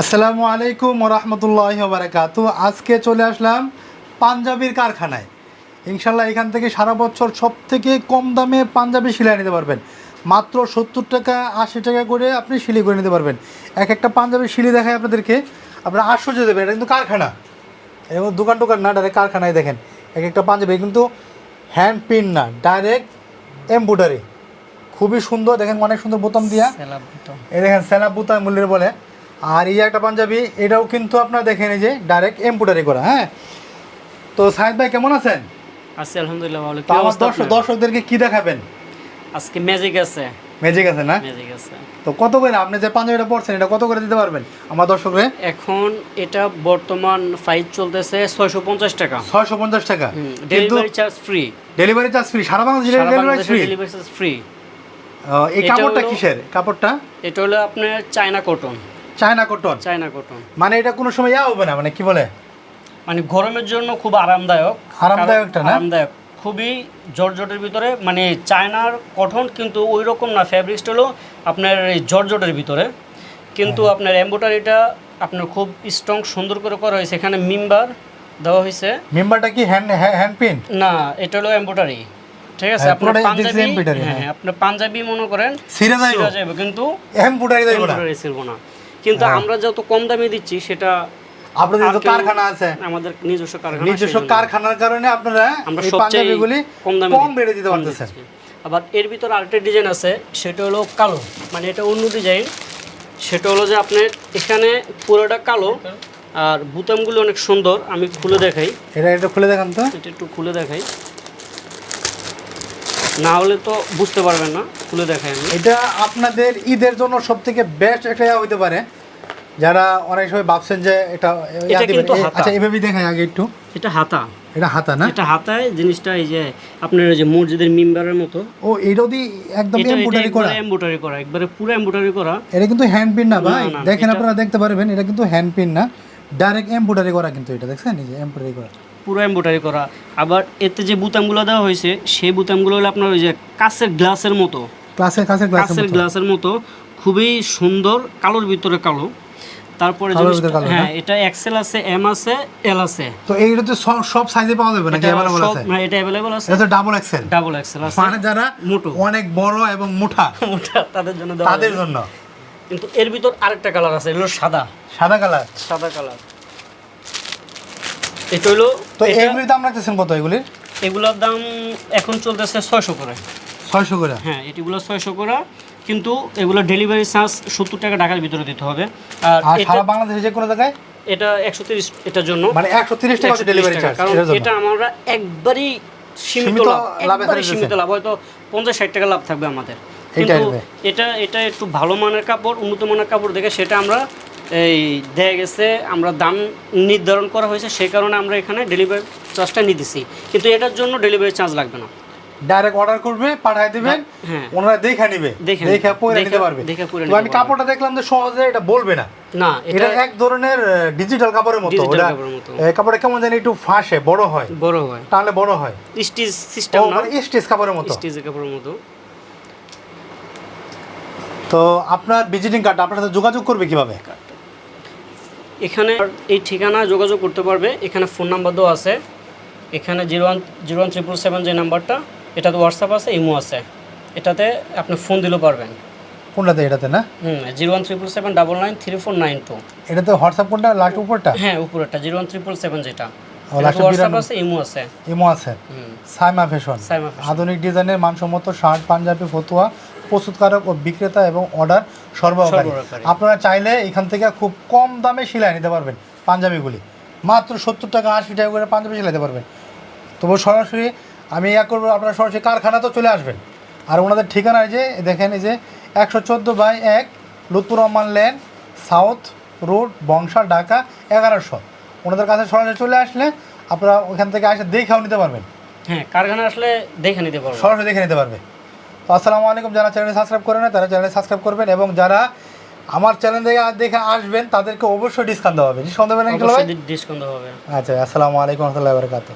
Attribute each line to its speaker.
Speaker 1: আসসালামু আলাইকুম রহমতুল্লাহ বারাকাত। আজকে চলে আসলাম পাঞ্জাবির কারখানায়। ইনশাল্লাহ এখান থেকে সারা বছর সব থেকে কম দামে পাঞ্জাবি সেলাই নিতে পারবেন। মাত্র সত্তর টাকা আশি টাকা করে আপনি সিলি করে নিতে পারবেন। এক একটা পাঞ্জাবি সিলি দেখায় আপনাদেরকে। আপনারা আশ্চর্য দেবেন এটা কিন্তু কারখানা। এবং দোকান টোকান না ডাইরেক্ট কারখানায় দেখেন। এক একটা পাঞ্জাবি কিন্তু হ্যান্ড পিন না ডাইরেক্ট এমব্রয়ডারি খুবই সুন্দর দেখেন অনেক সুন্দর বোতাম দিয়া। এই দেখেন সেনা বুতা মূল্যের বলে। আর এই একটা পাঞ্জাবি এটাও কিন্তু আপনার দেখেন এই যে ডাইরেক্ট এমব্রয়ডারি করা হ্যাঁ? তো সাহেদ ভাই কেমন আছেন?
Speaker 2: আছি আলহামদুলিল্লাহ ভালো।
Speaker 1: তো আমার দর্শক দর্শকদেরকে কি দেখাবেন?
Speaker 2: আজকে ম্যাজিক আছে।
Speaker 1: ম্যাজিক আছে না?
Speaker 2: ম্যাজিক আছে।
Speaker 1: তো কত করে আপনি যে পাঞ্জাবিটা পড়ছেন এটা কত করে দিতে পারবেন? আমার দর্শকরে
Speaker 2: এখন এটা বর্তমান প্রাইস চলতেছে ছয়শো পঞ্চাশ টাকা।
Speaker 1: ছয়শো পঞ্চাশ টাকা। কিন্তু
Speaker 2: delivery charge free
Speaker 1: delivery charge free সারা Bangladesh delivery free
Speaker 2: delivery charge free
Speaker 1: এই কাপড়টা কিসের? কাপড়টা?
Speaker 2: এটা হলো আপনার China cotton
Speaker 1: China cotton?
Speaker 2: China cotton.
Speaker 1: মানে এটা কোনো সময় ইয়া হবে না? মানে কি বলে?
Speaker 2: মানে গরমের জন্য খুব আরামদায়ক।
Speaker 1: আরামদায়কটা না?
Speaker 2: আরামদায়ক। খুবই জর্জটের ভিতরে মানে চায়নার কটন কিন্তু ওই রকম না। ফ্যাব্রিক্সটা হলো আপনার এই জর্জটের ভিতরে। কিন্তু
Speaker 1: হ্যাঁ।
Speaker 2: আপনার এম্বোটারিটা আপনার খুব স্ট্রং সুন্দর করে করা হয়েছে। এখানে মিম্বার দেওয়া হয়েছে।
Speaker 1: মেম্বারটা কি হ্যান্ড হ্যান্ড পিন
Speaker 2: না এটা হলো এম্বোটারি ঠিক আছে?
Speaker 1: হ্যাঁ,
Speaker 2: আপনার পাঞ্জাবি হ্যাঁ
Speaker 1: হ্যাঁ।
Speaker 2: আপনার পাঞ্জাবি মনে করেন
Speaker 1: ছিঁড়ে যাইবো?
Speaker 2: কিন্তু
Speaker 1: এমব্রয়ডারি
Speaker 2: ছিড়বো না। কিন্তু
Speaker 1: হ্যাঁ।
Speaker 2: আমরা যত কম দামে দিচ্ছি সেটা
Speaker 1: আপনাদের তো কারখানা আছে।
Speaker 2: আমাদের নিজস্ব কারখানা
Speaker 1: নিজস্ব কারখানার কারণে আপনারা
Speaker 2: আমরা
Speaker 1: পাঞ্জাবিগুলি
Speaker 2: কম দামে
Speaker 1: কম রেটে দিতে পারতেছেন।
Speaker 2: আবার এর ভিতর আরেকটা ডিজাইন আছে সেটা হলো কালো। মানে এটা অন্য ডিজাইন সেটা হলো যে আপনার এখানে পুরোটা কালো আর বুতামগুলো অনেক সুন্দর আমি খুলে দেখাই।
Speaker 1: এটা এটা খুলে দেখান তো।
Speaker 2: এটা একটু খুলে দেখাই। না হলে তো বুঝতে পারবেন না খুলে দেখাই আমি।
Speaker 1: এটা আপনাদের ঈদের জন্য সব থেকে বেস্ট একটা হইতে পারে। যারা অনেক সময় ভাবছেন যে এটা। আচ্ছা এভাবেই দেখাই আগে একটু।
Speaker 2: এটা হাতা।
Speaker 1: এটা হাতা না?
Speaker 2: এটা হাতায় জিনিসটা এই যে আপনার যে মসজিদের মিম্বারের মতো।
Speaker 1: ও এটা দিয়ে একদম এমব্রয়ডারি করা?
Speaker 2: এমব্রয়ডারি করা একবারে পুরো এমব্রয়ডারি করা।
Speaker 1: এটা কিন্তু হ্যান্ড পিন না ভাই। দেখেন আপনারা দেখতে পারবেন এটা কিন্তু হ্যান্ড পিন না। ডাইরেক্ট এমব্রয়ডারি করা কিন্তু এটা দেখছেন? এই যে এমব্রয়ডারি করা।
Speaker 2: পুরো এমব্রয়ডারি করা। আবার এতে যে বুতামগুলো দেওয়া হয়েছে সেই বুতামগুলো হলো আপনার ওই যে কাঁচের গ্লাসের মতো।
Speaker 1: কাছে ক্লাসে
Speaker 2: কাঁচের গ্লাসের মতো। খুবই সুন্দর কালোর ভিতরে কালো। তারপরে হ্যাঁ এটা এক্সেল আছে এম আছে এল আছে।
Speaker 1: তো এইটা তো সব সাইজে পাওয়া যাবে নাকি অ্যাভেলেবল আছে?
Speaker 2: মানে এটা অ্যাভেলেবল আছে।
Speaker 1: এটা ডাবল এক্সেল
Speaker 2: ডাবল এক্সেল আছে।
Speaker 1: মানে যারা
Speaker 2: মোটো।
Speaker 1: অনেক বড় এবং মোটা।
Speaker 2: মোটা তাদের জন্য
Speaker 1: তাদের জন্য।
Speaker 2: কিন্তু এর ভিতর আরেকটা কালার আছে এগুলো সাদা।
Speaker 1: সাদা কালার
Speaker 2: সাদা কালার এটা হলো
Speaker 1: তো এগুলির দাম রাখতেছেন কত এগুলির?
Speaker 2: এগুলোর দাম এখন চলতেছে ছয়শো করে।
Speaker 1: ছয়শো করে?
Speaker 2: হ্যাঁ এটিগুলো ছয়শো করে। কিন্তু এগুলো ডেলিভারি চার্জ সত্তর টাকা ঢাকার ভিতরে দিতে হবে। আর
Speaker 1: সারা বাংলাদেশে যে কোনো জায়গায়?
Speaker 2: এটা একশো তিরিশ এটার জন্য।
Speaker 1: মানে একশো তিরিশ টাকা ডেলিভারি চার্জ
Speaker 2: কারণ এটা আমরা একবারই সীমিত লাভ সীমিত লাভ। হয়তো পঞ্চাশ ষাট টাকা লাভ থাকবে আমাদের। কিন্তু এটা এটা একটু ভালো মানের কাপড় উন্নত মানের কাপড় দেখে সেটা আমরা এই দেখা গেছে আমরা দাম নির্ধারণ করা হয়েছে সেই কারণে আমরা এখানে ডেলিভারি চার্জটা নিতেছি। কিন্তু এটার জন্য ডেলিভারি চার্জ লাগবে না।
Speaker 1: ডাইরেক্ট অর্ডার করবে পাঠায় দিবেন
Speaker 2: হ্যাঁ
Speaker 1: ওনারা দেখে নিবে
Speaker 2: দেখে
Speaker 1: পরে নিতে পারবে। তো আমি কাপড়টা দেখলাম যে সহজে এটা বলবে না।
Speaker 2: না
Speaker 1: এটা
Speaker 2: এটা
Speaker 1: এক ধরনের ডিজিটাল কাপড়ের মতো
Speaker 2: মতো।
Speaker 1: কাপড়টা কেমন জানি একটু ফাঁসে বড় হয়।
Speaker 2: বড় হয়।
Speaker 1: তাহলে বড় হয়।
Speaker 2: স্টিচ সিস্টেম না?
Speaker 1: মানে স্টেজ কাপড়ের মতো।
Speaker 2: স্টিচের কাপড়ের মতো।
Speaker 1: তো আপনার ভিজিটিং কার্ড আপনার সাথে যোগাযোগ করবে কীভাবে?
Speaker 2: এখানে এই ঠিকানা যোগাযোগ করতে পারবে। এখানে ফোন নাম্বার দেওয়া আছে। এখানে zero one zero one triple seven যে নাম্বারটা এটাতে হোয়াটসঅ্যাপ আছে ইমো আছে। এটাতে আপনি ফোন দিলেও পারবেন।
Speaker 1: কোনটাতে? এটাতে না?
Speaker 2: হুম zero one triple seven double nine three four nine two.
Speaker 1: এটাতে হোয়াটসঅ্যাপ কোনটা? লাস্ট উপরটা?
Speaker 2: হ্যাঁ উপরেরটা জিরো ওয়ান ট্রিপল সেভেন যেটা। ইমো আছে।
Speaker 1: ইমো আছে। সাইমা ফ্যাশন। আধুনিক ডিজাইনের মানসম্মত শার্ট পাঞ্জাবি ফতুয়া প্রস্তুতকারক ও বিক্রেতা এবং অর্ডার সরবরাহকারী। আপনারা চাইলে এখান থেকে খুব কম দামে সেলাই নিতে পারবেন পাঞ্জাবিগুলি। মাত্র সত্তর টাকা আশি টাকা করে পাঞ্জাবি সেলাইতে পারবেন। তবু সরাসরি আমি ইয়া করব আপনারা সরাসরি কারখানা তো চলে আসবেন। আর ওনাদের ঠিকানা যে দেখেন এই যে একশো চোদ্দ বাই এক Lutfur Rahman lane south road Bangsha Dhaka এগারোশো। ওনাদের কাছে সরাসরি চলে আসলে আপনারা ওখান থেকে এসে দেখেও নিতে পারবেন।
Speaker 2: হ্যাঁ কারখানা আসলে দেখে নিতে পারবেন।
Speaker 1: সরাসরি দেখে নিতে পারবে। তো আসসালামু আলাইকুম যারা চ্যানেলে সাবস্ক্রাইব করে না তারা চ্যানেলে সাবস্ক্রাইব করবেন এবং যারা আমার চ্যানেল থেকে দেখে আসবেন তাদেরকে অবশ্যই ডিসকাউন্ট দেওয়া হবে। ডিসকাউন্ট দেবেন
Speaker 2: ডিসকাউন্ট হবে।
Speaker 1: আচ্ছা আসসালামু আলাইকুম রহমতুল্লাহ বরকাত